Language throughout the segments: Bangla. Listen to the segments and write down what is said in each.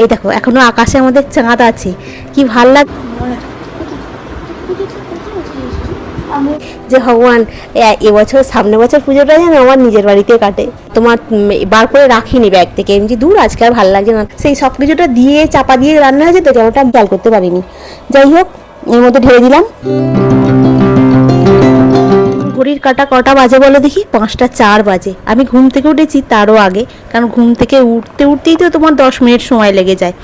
এই দেখো, এখনও আকাশে আমাদের চাঁদ আছে। কি ভালো লাগ যে ভগবান এবছর সামনে বছর পুজোটা যেন আমার নিজের বাড়িতে কাটে। তোমার বার করে রাখিনি ব্যাগ থেকে। এমনি দূর আজকে আর ভালো লাগছে না। সেই সব কিছুটা দিয়ে, চাপা দিয়ে রান্না হয়েছে তো জলটা আমি খেয়াল করতে পারিনি। যাই হোক, এর মধ্যে ঢেলে দিলাম। ঘড়ির কাটা কটা বাজে বলো দেখি? পাঁচটা চার বাজে। আমি ঘুম থেকে উঠেছি তারও আগে। কারণ ঘুম থেকে উঠতে উঠতেই তো তোমার দশ মিনিট সময় লেগে যায়।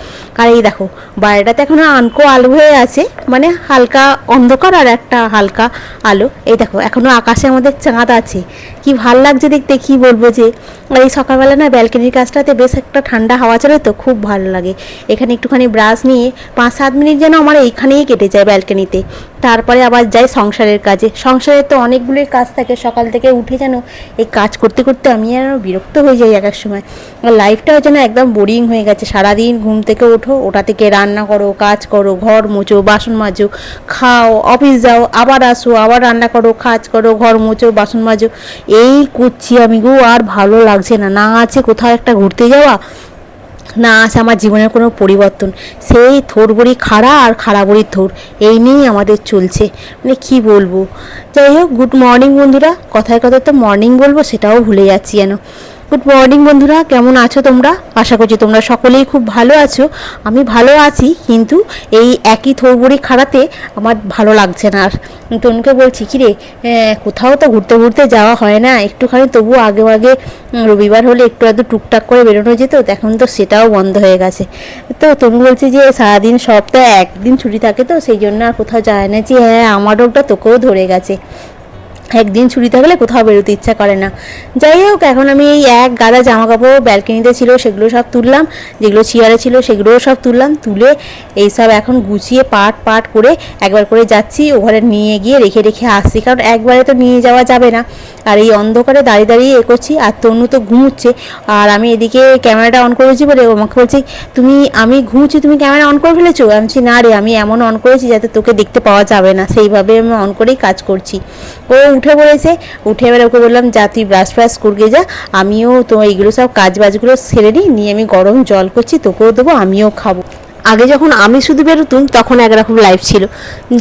আর এই দেখো বাইরেটাতে এখনও আনকো আলো হয়ে আছে মানে হালকা অন্ধকার আর একটা হালকা আলো। এই দেখো, এখনও আকাশে আমাদের চাঁদ আছে। কি ভালো লাগছে দেখতে, কি বলব যে, আর এই সকালবেলা না ব্যালকনির কাজটাতে বেশ একটা ঠান্ডা হাওয়া চলে তো, খুব ভালো লাগে। এখানে একটুখানি ব্রাশ নিয়ে পাঁচ সাত মিনিট যেন আমার এইখানেই কেটে যায় ব্যালকনিতে। তারপরে আবার যাই সংসারের কাজে। সংসারের তো অনেকগুলোই কাজ থাকে, সকাল থেকে উঠে যেন এই কাজ করতে করতে আমি আর বিরক্ত হয়ে যাই এক এক সময়। আমার লাইফটাও যেন একদম বোরিং হয়ে গেছে। সারাদিন ঘুম থেকে ওঠো, ওটা থেকে রান্না করো, কাজ করো, ঘর মোচো বাসন মাজো, খাও অফিস যাও, আবার আসো, আবার রান্না করো, কাজ করো, ঘর মোচো বাসন মাজো। এই করছি আমি গো, আর ভালো লাগছে না। না আছে কোথাও একটা ঘুরতে যাওয়া, না আছে আমার জীবনের কোনো পরিবর্তন। সেই থোর বড়ি খাড়া আর খাড়া বড়ির থোর, এই নিয়েই আমাদের চলছে। মানে কি বলব? যাই হোক গুড মর্নিং বন্ধুরা। কথায় কথা তো মর্নিং বলব, সেটাও ভুলে যাচ্ছি যেন। গুড মর্নিং বন্ধুরা। কেমন আছো তোমরা? আশা করছি তোমরা সকলেই খুব ভালো আছো। আমি ভালো আছি কিন্তু এই একই থৌবড়ি খাড়াতে আমার ভালো লাগছে না। আর তনুকে বলছি কিরে আহ, কোথাও তো ঘুরতে ঘুরতে যাওয়া হয় না। একটুখানি তবু আগে আগে রবিবার হলে একটু আধটু টুকটাক করে বেরোনো যেত এখন তো সেটাও বন্ধ হয়ে গেছে। তো তনু বলছে যে সারাদিন সপ্তাহে একদিন ছুটি থাকে তো সেই জন্য আর কোথাও যায় না। যে হ্যাঁ আমার রোগটা তোকেও ধরে গেছে। একদিন ছুটি থাকলে কোথাও বেরোতে ইচ্ছা করে না। যাই হোক, এখন আমি এই এক গাদা জামা কাপড় ব্যালকনিতে ছিল, সেগুলো সব তুললাম। যেগুলো চেয়ারে ছিল, সেগুলোও সব তুললাম, তুলে এই সব এখন গুছিয়ে পাট পাট করে একবার করে যাচ্ছি, ওখানে নিয়ে গিয়ে রেখে রেখে আসছি। কারণ একবারে তো নিয়ে যাওয়া যাবে না। আর এই অন্ধকারে দাঁড়িয়ে দাঁড়িয়ে এ করছি, আর তনু তো ঘুমুচ্ছে। আর আমি এদিকে ক্যামেরাটা অন করেছি বলে আমাকে বলছে, তুমি, আমি ঘুমুচ্ছি, তুমি ক্যামেরা অন করে ফেলেছো? আমি না রে, আমি এমন অন করেছি যাতে তোকে দেখতে পাওয়া যাবে না। সেইভাবে আমি অন করেই কাজ করছি। ও উঠে পড়েছে। উঠে এবার ওকে বললাম, যা, তুই ব্রাশ ফ্রাশ করগে যা। আমিও তো এইগুলো সব কাজ বাজগুলো সেরে নিই, নিয়ে আমি গরম জল করছি, তোকেও দেবো, আমিও খাব। আগে যখন আমি শুধু বেরোতুম, তখন একরকম লাইফ ছিল।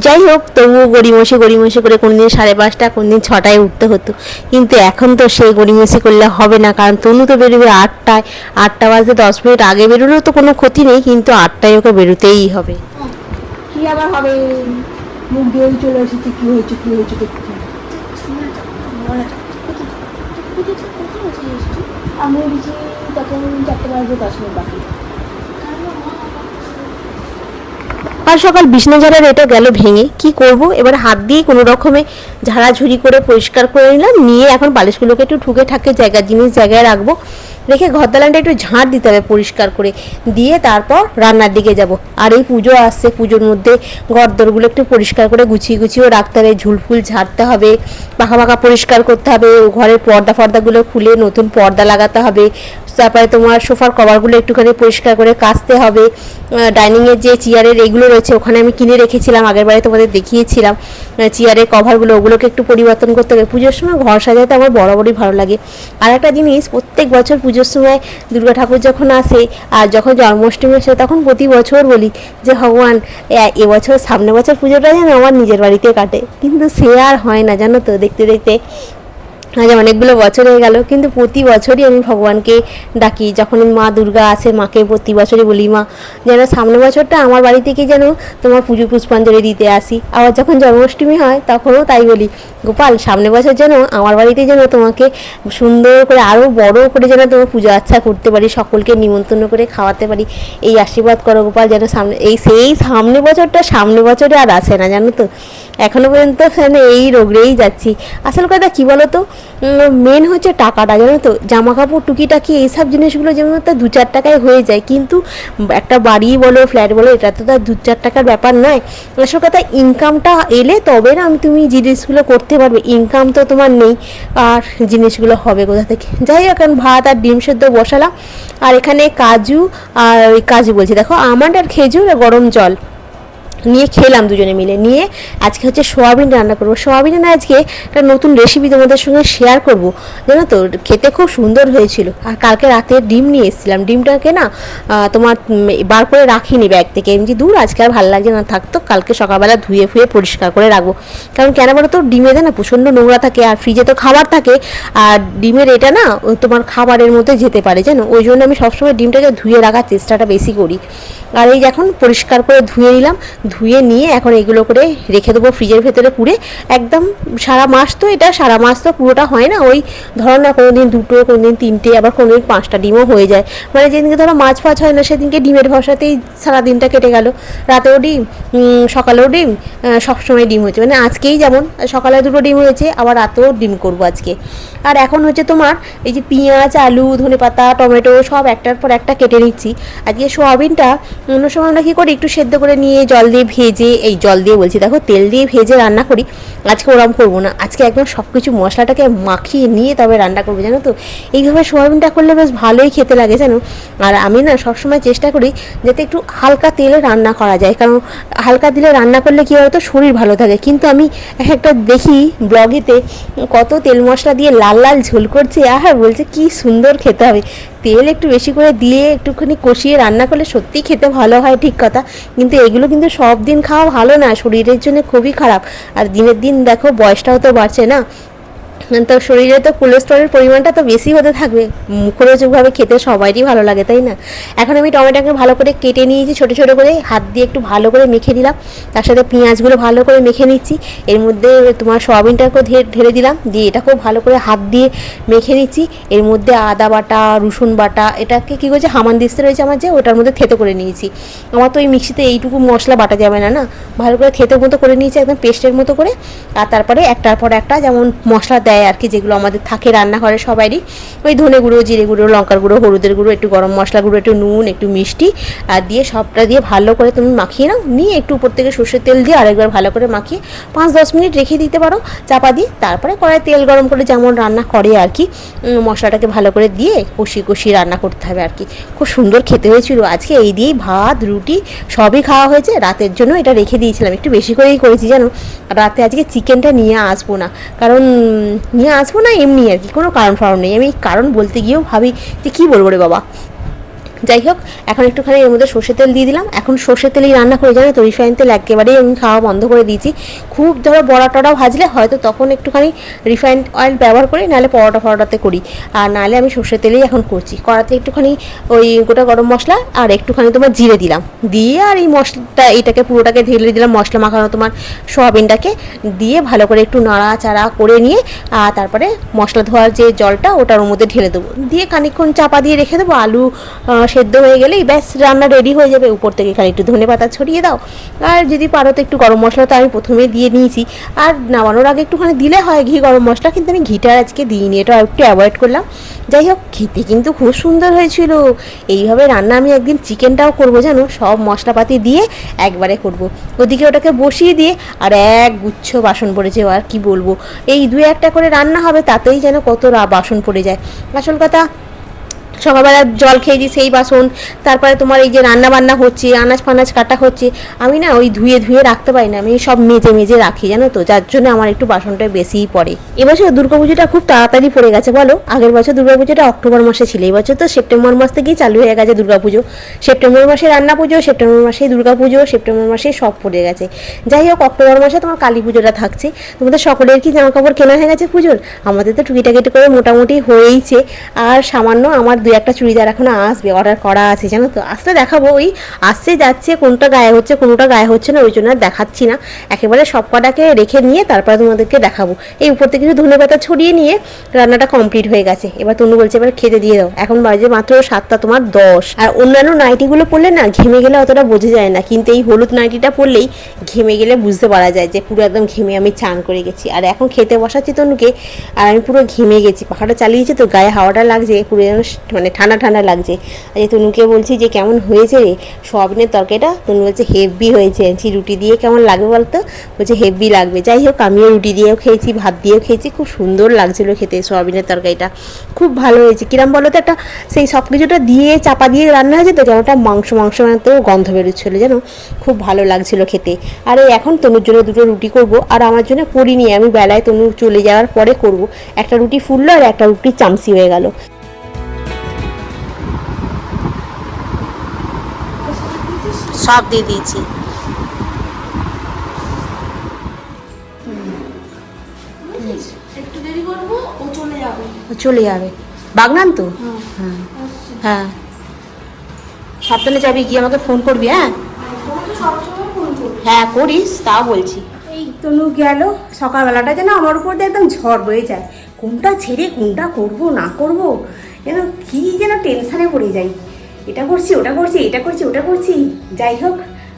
যাই হোক, তবুও গড়িমসি গড়িমসি করে কোনদিন সাড়ে পাঁচটা, কোনদিন ছটায় উঠতে হতো। কিন্তু এখন তো সেই গড়িমসি করলে হবে না, কারণ তনু তো বেরোবে আটটায়। আটটা বাজতে দশ মিনিট আগে বেরোলেও তো কোনো ক্ষতি নেই, কিন্তু আটটায় ওকে বেরোতেই হবে। কি আবার হবে? মুখ দিয়েই চলে এসেছে, কি হয়েছে কি হয়েছে আমি তখন চারটে দশ মিনিট বাকি। আর সকাল বিছনা ঝাড়ার এটা গেল ভেঙে। কি করব? এবার হাত দিয়ে কোনো রকমে ঝাড়াঝুড়ি করে পরিষ্কার করে নিলাম। নিয়ে এখন বালিশগুলোকে একটু ঠুকে ঠাকে জায়গা জিনিস জায়গায় রাখব। রেখে ঘর দালানটা একটু ঝাঁট দিতে হবে পরিষ্কার করে। দিয়ে তারপর রান্নার দিকে যাব। আর এই পুজো আসছে, পুজোর মধ্যে ঘরদোরগুলো একটু পরিষ্কার করে গুছিয়ে গুছিয়েও রাখতে হবে। ঝুলফুল ঝাড়তে হবে পাখা পাখা পরিষ্কার করতে হবে, ঘরের পর্দা ফর্দাগুলো খুলে নতুন পর্দা লাগাতে হবে। তারপরে তোমার সোফার কভারগুলো একটুখানি পরিষ্কার করে কাচতে হবে। ডাইনিংয়ের যে চেয়ারের এগুলো রয়েছে, ওখানে আমি কিনে রেখেছিলাম, আগের বারে তোমাদের দেখিয়েছিলাম। চেয়ারের কভারগুলো, ওগুলোকে একটু পরিবর্তন করতে হবে। পুজোর সময় ঘর সাজাতে আমার বরাবরই ভালো লাগে। আর একটা জিনিস, প্রত্যেক বছর পুজোর সময় দুর্গা ঠাকুর যখন আসে, আর যখন জন্মাষ্টমী আসে, তখন প্রতি বছর বলি যে, ভগবান এবছর সামনে বছর পুজোটা যেন আমার নিজের বাড়িতে কাটে। কিন্তু সে আর হয় না, জানো তো, দেখতে দেখতে। আজ অনেকগুলো বছর হয়ে গেল, কিন্তু প্রতি বছরই আমি ভগবানকে ডাকি। যখন মা দুর্গা আসে, মাকে প্রতি বছরই বলি, মা, যেন সামনে বছরটা আমার বাড়ি থেকে যেন তোমার পুজো পুষ্পাঞ্জলি দিতে আসি। আবার যখন জন্মাষ্টমী হয়, তখনও তাই বলি, গোপাল সামনে বছর যেন আমার বাড়িতে যেন তোমাকে সুন্দর করে আরও বড় করে যেন তোমার পুজো আচ্ছা করতে পারি, সকলকে নিমন্ত্রণ করে খাওয়াতে পারি। এই আশীর্বাদ করো গোপাল, যেন সামনে, এই সেই সামনে বছরটা সামনে বছরে আর আসে না, জানো তো? এখনও পর্যন্ত মানে এই রোগড়েই যাচ্ছি। আসল কথা কী বলো তো? মেন হচ্ছে টাকাটা, জানো তো? জামা কাপড় টুকিটাকি, এইসব জিনিসগুলো যেমন তো দু চার টাকায় হয়ে যায়, কিন্তু একটা বাড়ি বলো ফ্ল্যাট বলো, এটা তো তার দু চার টাকার ব্যাপার নয়। আসল কথা ইনকামটা এলে তবে না তুমি জিনিসগুলো করতে পারবে ইনকাম তো তোমার নেই। আর জিনিসগুলো হবে কোথা থেকে? যাই হোক, এখন ভাত আর ডিম সেদ্ধ বসালাম। আর এখানে কাজু, আর ওই কাজু বলছি। দেখো, আমন্ড আর খেজুর আর গরম জল। নিয়ে খেলাম দুজনে মিলে, নিয়ে আজকে হচ্ছে সোয়াবিন রান্না করব। সোয়াবিনের না আজকে একটা নতুন রেসিপি তোমাদের সঙ্গে শেয়ার করব। জানো তো, খেতে খুব সুন্দর হয়েছিল। আর কালকে রাতে ডিম নিয়ে এসেছিলাম। ডিমটাকে না তোমার বার করে রাখিনি ব্যাগ থেকে। এমনি দূর, আজকে আর ভালো লাগছে না থাকতো কালকে সকালবেলা ধুয়ে ফুয়ে পরিষ্কার করে রাখব। কারণ কেন বলো তো ডিমে ডিমেতে না প্রচণ্ড নোংরা থাকে আর ফ্রিজে তো খাবার থাকে। আর ডিমের এটা না তোমার খাবারের মধ্যে যেতে পারে, জানো? ওই জন্য আমি সবসময় ডিমটাকে ধুয়ে রাখার চেষ্টাটা বেশি করি। আর এই এখন পরিষ্কার করে ধুয়ে নিলাম ধুয়ে নিয়ে এখন এগুলো করে রেখে দেবো ফ্রিজের ভেতরে পুরে একদম সারা মাস তো এটা, সারা মাস তো পুরোটা হয় না। ওই ধরো না কোনো দিন দুটো কোনো দিন তিনটে, আবার কোনো দিন পাঁচটা ডিমও হয়ে যায়। মানে যেদিনকে ধরো মাছ ফাছ হয় না, সেদিনকে ডিমের ভরসাতেই সারা দিনটা কেটে গেল। রাতেও ডিম সকালেও ডিম সবসময় ডিম হচ্ছে মানে আজকেই যেমন, সকালে দুটো ডিম হয়েছে, আবার রাতেও ডিম করব আজকে। আর এখন হচ্ছে তোমার, এই যে পেঁয়াজ, আলু, ধনেপাতা, টমেটো সব একটার পর একটা কেটে নিচ্ছি। আজকে সোয়াবিনটা অন্য সময় আমরা কী করি, একটু সেদ্ধ করে নিয়ে জল দিয়ে ভেজে, এই জল দিয়ে বলছি, দেখো, তেল দিয়ে ভেজে রান্না করি, আজকে ওরম করব না। আজকে একদম সব কিছু মশলাটাকে মাখিয়ে নিয়ে তবে রান্না করব, জানো তো? এইভাবে সোয়াবিনটা করলে বেশ ভালোই খেতে লাগে, জানো? আর আমি না সবসময় চেষ্টা করি যাতে একটু হালকা তেলে রান্না করা যায়, কারণ হালকা দিলে রান্না করলে কী হয়তো শরীর ভালো থাকে। কিন্তু আমি একটা দেখি ব্লগেতে কত তেল মশলা দিয়ে লাল লাল ঝোল করছে, আহা, বলছে কি সুন্দর খেতে হবে। তেল একটু বেশি করে দিয়ে একটুখানি কষিয়ে রান্না করলে সত্যিই খেতে ভালো হয়, ঠিক কথা। কিন্তু এগুলো কিন্তু সব দিন খাওয়া ভালো না, শরীরের জন্য খুবই খারাপ। আর দিনের দিন দেখো বয়সটাও তো বাড়ছে না। তো শরীরে তো কোলেস্ট্রলের পরিমাণটা তো বেশি হতে থাকবে। মুখরোচকভাবে খেতে সবারই ভালো লাগে, তাই না? এখন আমি টমেটোকে ভালো করে কেটে নিয়েছি, ছোটো ছোটো করে হাত দিয়ে একটু ভালো করে মেখে দিলাম তার সাথে পেঁয়াজগুলো ভালো করে মেখে নিচ্ছি। এর মধ্যে তোমার সয়াবিনটাকেও ঢেলে দিলাম। দিয়ে এটাকেও ভালো করে হাত দিয়ে মেখে নিচ্ছি। এর মধ্যে আদা বাটা, রসুন বাটা, এটাকে কী করছে, হামান দিস্তে রয়েছে আমার যে, ওটার মধ্যে থেতো করে নিয়েছি। আমার তো ওই মিক্সিতে এইটুকু মশলা বাটা যাবে না না? ভালো করে থেতো মতো করে নিয়েছি, একদম পেস্টের মতো করে। আর তারপরে একটার পর একটা যেমন মশলা দেয় আর কি, যেগুলো আমাদের থাকে রান্নাঘরে সবারই ওই ধনে গুঁড়ো, জিরে গুঁড়ো, লঙ্কার গুঁড়ো, হলুদের গুঁড়ো, একটু গরম মশলা গুঁড়ো, একটু নুন, একটু মিষ্টি, আর দিয়ে সবটা দিয়ে ভালো করে তুমি মাখিয়ে নাও। নিয়ে একটু উপর থেকে সর্ষের তেল দিয়ে আরেকবার ভালো করে মাখিয়ে পাঁচ দশ মিনিট রেখে দিতে পারো, চাপা দিয়ে। তারপরে কড়াই তেল গরম করে যেমন রান্না করে আর কি মশলাটাকে ভালো করে দিয়ে কষিয়ে কষিয়ে রান্না করতে হবে আর কি। খুব সুন্দর খেতে হয়েছিল। আজকে এই দিয়েই ভাত, রুটি সবই খাওয়া হয়েছে। রাতের জন্য এটা রেখে দিয়েছিলাম। একটু বেশি করেই করেছি জানো? রাতে আজকে চিকেনটা নিয়ে আসব না। কারণ নিয়ে আসব না এমনি আর কি? কোনো কারণ ফারণ নেই। আমি কারণ বলতে গিয়েও ভাবি যে কী বলব রে বাবা? যাই হোক, এখন একটুখানি এর মধ্যে সর্ষের তেল দিয়ে দিলাম। এখন সর্ষের তেলেই রান্না করে জানো তো, রিফাইন তেল একেবারেই আমি খাওয়া বন্ধ করে দিয়েছি। খুব ধরো বড়া টড়া ভাজলে হয়তো তখন একটুখানি রিফাইন্ড অয়েল ব্যবহার করি, নাহলে পরোটা ফরোটাতে করি। আর নাহলে আমি সর্ষের তেলেই এখন করছি। কড়াতে একটুখানি ওই গোটা গরম মশলা আর একটুখানি তোমার জিরে দিলাম। দিয়ে আর এই মশলাটা, এইটাকে পুরোটাকে ঢেলে দিলাম, মশলা মাখানো তোমার সোয়াবিনটাকে। দিয়ে ভালো করে একটু নাড়াচাড়া করে নিয়ে, আর তারপরে মশলা ধোয়ার যে জলটা, ওটার মধ্যে ঢেলে দেবো। দিয়ে খানিকক্ষণ চাপা দিয়ে রেখে দেবো। আলু সেদ্ধ হয়ে গেলেই ব্যাস, রান্না রেডি হয়ে যাবে। উপর থেকে খালি একটু ধনে পাতা ছড়িয়ে দাও। আর যদি পারো তো একটু গরম মশলা তো আমি প্রথমেই দিয়ে নিয়েছি। আর নামানোর আগে একটুখানি দিলে হয় ঘি গরম মশলা, কিন্তু আমি ঘিটা আজকে দিইনি, এটা একটু অ্যাভয়েড করলাম। যাই হোক, খেতে কিন্তু খুব সুন্দর হয়েছিল। এইভাবে রান্না আমি একদিন চিকেনটাও করব, জানো? সব মশলাপাতি দিয়ে একবারে করব। ওদিকে ওটাকে বসিয়ে দিয়ে আর এক গুচ্ছ বাসন পড়েছে, আর কি বলব? এই দু একটা করে রান্না হবে, তাতেই যেন কত বাসন পড়ে যায়। আসল কথা সকালবেলা জল খেয়েছি সেই বাসন। তারপরে তোমার এই যে রান্না বান্না হচ্ছে আনাজ ফানাজ কাটা হচ্ছে, আমি না ওই ধুয়ে ধুয়ে রাখতে পারি না, আমি সব মেজে মেজে রাখি, জানো তো, যার জন্য আমার একটু বাসনটা বেশিই পড়ে। এবছর দুর্গাপুজোটা খুব তাড়াতাড়ি পড়ে গেছে, বলো? আগের বছর দুর্গাপুজোটা অক্টোবর মাসে ছিল এই বছর তো সেপ্টেম্বর মাস থেকেই চালু হয়ে গেছে দুর্গাপুজো। সেপ্টেম্বর মাসে রান্না পুজো, সেপ্টেম্বর মাসে দুর্গাপুজো, সেপ্টেম্বর মাসে সব পড়ে গেছে। যাই হোক, অক্টোবর মাসে তোমার কালী পুজোটা থাকছে। তোমাদের সকলের কি জামা কাপড় কেনা হয়ে গেছে পুজোর? আমাদের তো টুকিটাকিটি করে মোটামুটি হয়েইছে। আর সামান্য আমার দু একটা চুড়িদার এখনও আসবে অর্ডার করা আছে, জানো তো? আসলে দেখাবো, ওই আসছে, যাচ্ছে, কোনটা গায়ে হচ্ছে, কোনটা গায়ে হচ্ছে না, ওই জন্য আর দেখাচ্ছি না। একেবারে সব কটাকে রেখে নিয়ে তারপরে তোমাদেরকে দেখাবো। এই উপর থেকে একটু ধনে পাতা ছড়িয়ে নিয়ে রান্নাটা কমপ্লিট হয়ে গেছে। এবার তনু বলছে, এবার খেতে দিয়ে দাও। এখন বাজে মাত্র সাতটা, তোমার দশ। আর অন্যান্য নাইটিগুলো পরলে না, ঘেমে গেলে অতটা বোঝা যায় না। কিন্তু এই হলুদ নাইটিটা পরলেই ঘেমে গেলে বুঝতে পারা যায় যে, পুরো একদম ঘেমে আমি চান করে গেছি। আর এখন খেতে বসাচ্ছি তনুকে, আর আমি পুরো ঘেমে গেছি। পাখাটা চালিয়েছি তো, গায়ে হাওয়াটা লাগছে, পুরো যেন মানে ঠান্ডা ঠান্ডা লাগছে। আর এই তনুকে বলছি যে, কেমন হয়েছে রে? সোয়াবিনের তরকারিটা তনু বলছে, হেভি হয়েছে। আনছি রুটি দিয়ে কেমন লাগবে বলতো? বলছে, হেভি লাগবে। যাই হোক, আমিও রুটি দিয়েও খেয়েছি, ভাত দিয়েও খেয়েছি, খুব সুন্দর লাগছিল খেতে সোয়াবিনের তরকারিটা। খুব ভালো হয়েছে। কিরম বলো তো, একটা সেই সব কিছুটা দিয়ে চাপা দিয়ে রান্না হয়েছে তো যেমন একটা মাংস মাংস তো গন্ধ বেরোচ্ছিলো যেন খুব ভালো লাগছিল খেতে। আর এখন তনুর জন্য দুটো রুটি করব, আর আমার জন্য করিনি আমি বেলায় তনু চলে যাওয়ার পরে করব। একটা রুটি ফুললো আর একটা রুটি চামচি হয়ে গেল। সব দিয়ে দিয়েছি। একটু দেরি করব ও চলে যাবে। চলে যাবে। বাগনান তো? হ্যাঁ। হ্যাঁ। সাবধানে যাবি গিয়ে আমাকে ফোন করবি হ্যাঁ? করব হ্যাঁ করিস তাও বলছি। এই তনু গেল সকালবেলাটা যেন আমার উপর দিয়ে একদম ঝড় বয়ে যায়। কোনটা ছেড়ে কোনটা করব না করব যেন কি যেন টেনশানে পড়ে যাই। এটা করছি, ওটা করছি, এটা করছি, ওটা করছি। যাই হোক,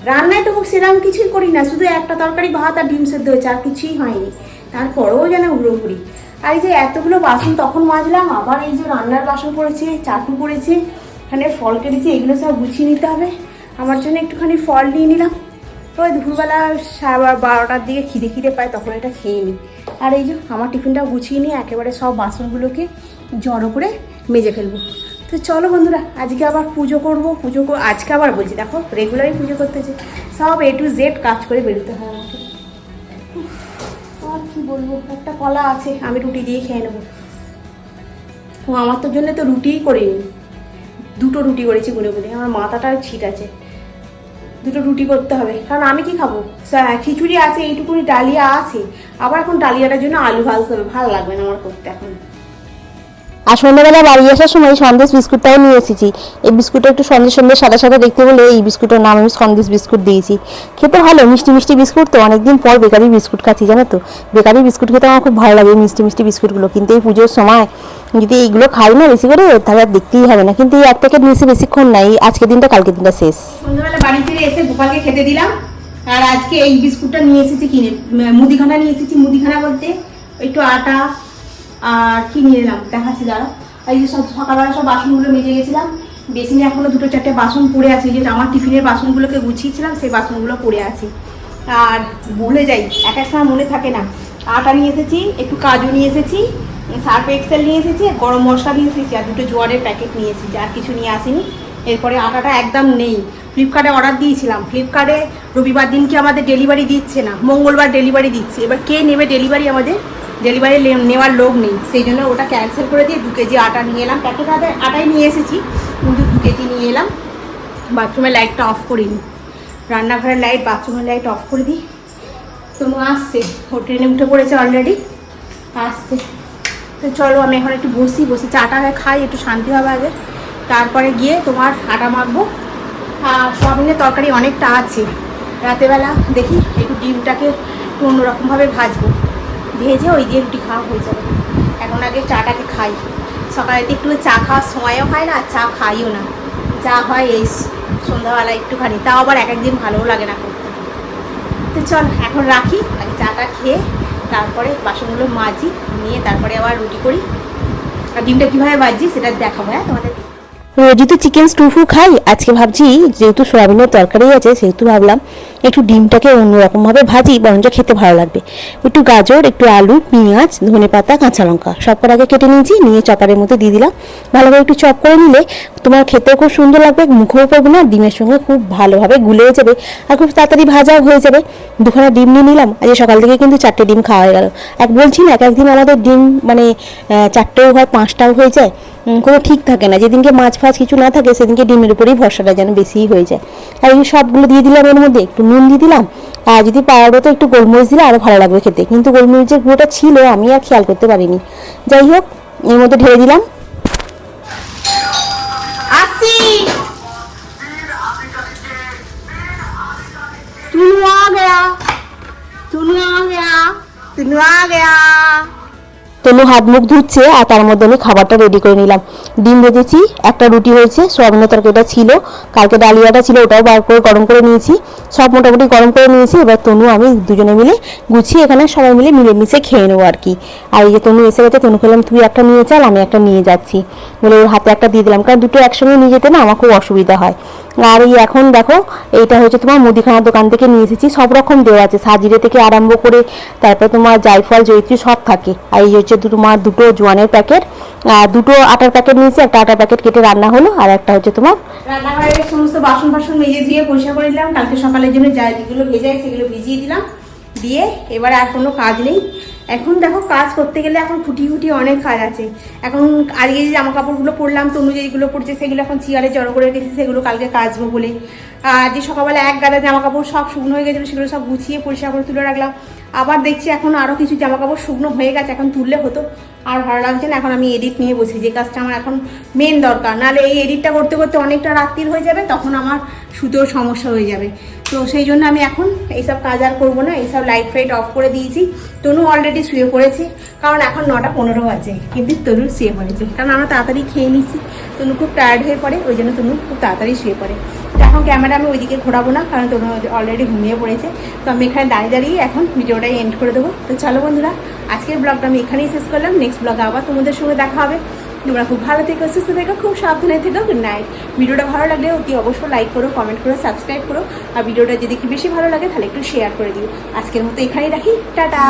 রান্নায় তো সেরকম কিছুই করি না, শুধু একটা তরকারি, ভাত আর ডিম সেদ্ধ হয়েছে, আর কিছুই হয়নি। তারপরেও যেন উড়োপুরি আর এই যে এতগুলো বাসন তখন মাজলাম, আবার এই যে রান্নার বাসন পড়েছে চাটু পড়েছে, এখানে ফল কেটেছি, এগুলো সব গুছিয়ে নিতে হবে। আমার জন্য একটুখানি ফল নিয়ে নিলাম। ওই দুপুরবেলা সাড়ে বারোটার দিকে খিদে খিদে পায়, তখন এটা খেয়ে নিই। আর এই যে আমার টিফিনটা গুছিয়ে নিয়ে একেবারে সব বাসনগুলোকে জড়ো করে মেজে ফেলব। তো চলো বন্ধুরা, আজকে আবার পুজো করব, পুজো আজকে আবার বলছি, দেখো রেগুলারই পুজো করতেছে সব এ টু জেড কাজ করে বেরোতে হয় আমাকে। আর কি বলব, একটা কলা আছে, আমি রুটি দিয়ে খেয়ে নেব। ও, আমার তোর জন্য তো রুটিই করিনি। দুটো রুটি করেছি গুনে গুনে, আমার মাথাটা ছিট আছে। দুটো রুটি করতে হবে, কারণ আমি কি খাব? খিচুড়ি আছে, এইটুকুনি ডালিয়া আছে। আবার এখন ডালিয়াটার জন্য আলু ভাজতে হবে, ভালো লাগবে না আমার করতে এখন। আর সন্ধ্যাবেলা বাড়ি আসার সময় সন্দেশ বিস্কুটটাও নিয়ে এসেছি। এই বিস্কুটটা একটু সন্দেশ সন্দেশ সাদা সাদা দেখতে বলে এই বিস্কুটের নাম আমি সন্দেশ বিস্কুট দিয়েছি। খেতে ভালো, মিষ্টি মিষ্টি বিস্কুট তো অনেকদিন পর বেকারি বিস্কুট খাচ্ছি, জানো তো? বেকারি বিস্কুট খেতে আমার খুব ভালো লাগে মিষ্টি মিষ্টি বিস্কুটগুলো। কিন্তু এই পুজোর সময় যদি এইগুলো খাই না বেশি করে, তাহলে আর দেখতেই হবে না। কিন্তু এই এক প্যাকেট নিয়েছে বেশিক্ষণ নাই আজকের দিনটা, কালকের দিনটা শেষ। সন্ধ্যাবেলা বাড়ি ফিরে এসে গোপালকে খেতে দিলাম। আর আজকে এই বিস্কুটটা নিয়ে এসেছি কিনে, মুদিখানা নিয়ে এসেছি, মুদিখানা বলতে একটু আটা আর কি নিয়ে এলাম? দেখাচ্ছি আর এই যে সব সকালবেলা সব বাসনগুলো মেজে গেছিলাম। বেসিনে এখনও দুটো চারটে বাসন পড়ে আছে। যে আমার টিফিনের বাসনগুলোকে গুছিয়েছিলাম, সেই বাসনগুলো পড়ে আছে। আর ভুলে যাই, এক এক সময় মনে থাকে না। আটা নিয়ে এসেছি, একটু কাজু নিয়ে এসেছি, সার্ফ এক্সেল নিয়ে এসেছি গরম মশলা নিয়ে এসেছি, আর দুটো জোয়ারের প্যাকেট নিয়ে এসেছি, আর কিছু নিয়ে আসিনি। এরপরে আটাটা একদম নেই। ফ্লিপকার্টে অর্ডার দিয়েছিলাম। ফ্লিপকার্টে রবিবার দিনকে আমাদের ডেলিভারি দিচ্ছে না, মঙ্গলবার ডেলিভারি দিচ্ছে। এবার কে নেবে ডেলিভারি আমাদের? ডেলিভারি নেওয়ার লোক নেই। সেই জন্য ওটা ক্যান্সেল করে দিয়ে দু কেজি আটা নিয়ে এলাম। প্যাকেট আটা আটাই নিয়ে এসেছি, কিন্তু দু কেজি নিয়ে এলাম। বাথরুমের লাইটটা অফ করিনি। রান্নাঘরের লাইট বাথরুমের লাইট অফ করে দিই। তনু আসছে। ও ট্রেনে উঠে পড়েছে অলরেডি আসছে। তো চলো, আমি এখন একটু বসি। বসে চাটা খাই, একটু শান্তি হবে আগে। তারপরে গিয়ে তোমার আটা মাখবো। আর সয়াবিনের তরকারি অনেকটা আছে। রাতেবেলা দেখি, একটু ডিমটাকে একটু অন্যরকমভাবে ভাজবো। ভেজে ওই দিয়ে রুটি খাওয়া হয়ে যাবে। এখন আগে চাটাকে খাই। সকালে তো একটু চা খাওয়ার সময়ও হয় না চা খাইও না। যা হয় এই সন্ধ্যাবেলা একটুখানি। তাও আবার এক একদিন ভালোও লাগে না করতে। তো চল, এখন রাখি। আগে চাটা খেয়ে তারপরে বাসনগুলো মাজি, নিয়ে তারপরে আবার রুটি করি। আর ডিমটা কীভাবে বাজছি সেটা দেখাবো হ্যাঁ তোমাদের রোজই তো চিকেন স্টুফু খাই, আজকে ভাবছি যেহেতু সোয়াবিনের তরকারি আছে, সেহেতু ভাবলাম একটু ডিমটাকে অন্যরকমভাবে ভাজি, বরঞ্চ খেতে ভালো লাগবে। একটু গাজর, একটু আলু, পেঁয়াজ, ধনে পাতা, কাঁচা লঙ্কা, সব কটা আগে কেটে নিয়েছি, নিয়ে চপারের মধ্যে দিয়ে দিলাম। ভালোভাবে একটু চপ করে নিলে তোমার খেতেও খুব সুন্দর লাগবে মুখেও পড়বে না ডিমের সঙ্গে খুব ভালোভাবে গুলেও যাবে আর খুব তাড়াতাড়ি ভাজাও হয়ে যাবে। দুখানা ডিম নিয়ে নিলাম, আজ সকাল থেকে কিন্তু চারটে ডিম খাওয়া হয়ে গেল। এক বলছি না, এক একদিন আমাদের ডিম মানে চারটেও হয়, পাঁচটাও হয়ে যায়। কোনো ঠিক থাকে না। যেদিনকে মাছ ফাছ কিছু না থাকে সেদিনকে ডিমের উপরেই ভরসাটা যেন বেশিই হয়ে যায়। আর এই সবগুলো দিয়ে দিলাম এর মধ্যে একটু নুন দিয়ে দিলাম আর যদি পাউডার তো একটু গোলমরিচ দিলে আরও ভালো লাগবে খেতে। কিন্তু গোলমরিচের গুঁড়োটা ছিল আমি আর খেয়াল করতে পারিনি। যাই হোক এর মধ্যে ঢেলে দিলাম। টুনু আ গয়া। টুনু আ গয়া। টুনু আ গয়া। তনু হাত মুখ ধুচ্ছে আর তার মধ্যে আমি খাবারটা রেডি করে নিলাম। ডিম ভেজেছি, একটা রুটি হয়েছে, সোয়াবিনের তরকারিটা ছিল, কালকে ডালিয়াটা ছিল, ওটাও বার করে গরম করে নিয়েছি। সব মোটামুটি গরম করে নিয়েছি, এবার তনু আমি দুজনে মিলে গুছিয়ে এখানে সবাই মিলে মিলেমিশে খেয়ে নেব আর কি। আর এই যে তনু এসে গেছে, তনু খেলাম তুই একটা নিয়ে চাল, আমি একটা নিয়ে যাচ্ছি। বলে ওর হাতে একটা দিয়ে দিলাম, কারণ দুটো একসঙ্গে নিয়ে যেতে না আমার খুব অসুবিধা হয়। আর এই এখন দেখো, এইটা হচ্ছে তোমার মুদিখানার দোকান থেকে নিয়ে এসেছি, সব রকম দেওয়া আছে। সাজিরে থেকে আরম্ভ করে তারপর তোমার জায়ফল জৈত্রী সব থাকে। আর এই হচ্ছে তোমার দুটো জোয়ানের প্যাকেট। দুটো আটার প্যাকেট নিয়েছি, একটা আটার প্যাকেট কেটে রান্না হলো, আর একটা হচ্ছে তোমার রান্নাঘরের সমস্ত বাসন বাসন মেজে দিয়ে পরিষ্কার করে দিলাম কালকে সকালের জন্য যা যেগুলো ভেজে সেগুলো ভিজিয়ে দিলাম। দিয়ে এবার আর কোনো কাজ নেই। এখন দেখো কাজ করতে গেলে এখন খুঁটি খুঁটি অনেক কাজ আছে। এখন আজকে যে জামা কাপড়গুলো পরলাম, তনু যেগুলো পড়ছে সেগুলো এখন চেয়ারে জড়ো করে রেখেছি, সেগুলো কালকে কাচবো বলে। আর যে সকালবেলা এক গাদা জামা কাপড় সব শুকনো হয়ে গেছিল, সেগুলো সব গুছিয়ে পরিষ্কার করে তুলে রাখলাম। আবার দেখছি এখন আরও কিছু জামা কাপড় শুকনো হয়ে গেছে, এখন তুললে হতো। আর ভালো লাগছে না, এখন আমি এডিট নিয়ে বসি যে কাজটা আমার এখন মেন দরকার। নাহলে এই এডিটটা করতে করতে অনেকটা রাত্রির হয়ে যাবে, তখন আমার শুতেও সমস্যা হয়ে যাবে। তো সেই জন্য আমি এখন এইসব কাজ আর করব না, এইসব লাইট ফাইট অফ করে দিয়েছি। তনু অলরেডি শুয়ে পড়েছে, কারণ এখন নটা পনেরো বাজে, কিন্তু তনু শুয়ে পড়েছে। কারণ আমরা তাড়াতাড়ি খেয়ে নিচ্ছি, তনু খুব টায়ার্ড হয়ে পড়ে, ওই জন্য তনু খুব তাড়াতাড়ি শুয়ে পড়ে। এখন ক্যামেরা আমি ওইদিকে ঘোরাবো না, কারণ তনু অলরেডি ঘুমিয়ে পড়েছে। তো আমি এখানে দাঁড়িয়ে দাঁড়িয়ে এখন ভিডিওটাই এন্ড করে দেবো। তো চলো বন্ধুরা, আজকের ব্লগটা আমি এখানেই শেষ করলাম। নেক্সট ব্লগে আবার তোমাদের সঙ্গে দেখা হবে। তোমরা খুব ভালো থেকো, সুস্থ থেকো, খুব সাবধানে থেকো গুড নাইট ভিডিওটা ভালো লাগলে অতি অবশ্যই লাইক করো কমেন্ট করো সাবস্ক্রাইব করো। আর ভিডিওটা যদি বেশি ভালো লাগে, তাহলে একটু শেয়ার করে দিও। আজকের মতো এখানেই রাখি। টাটা!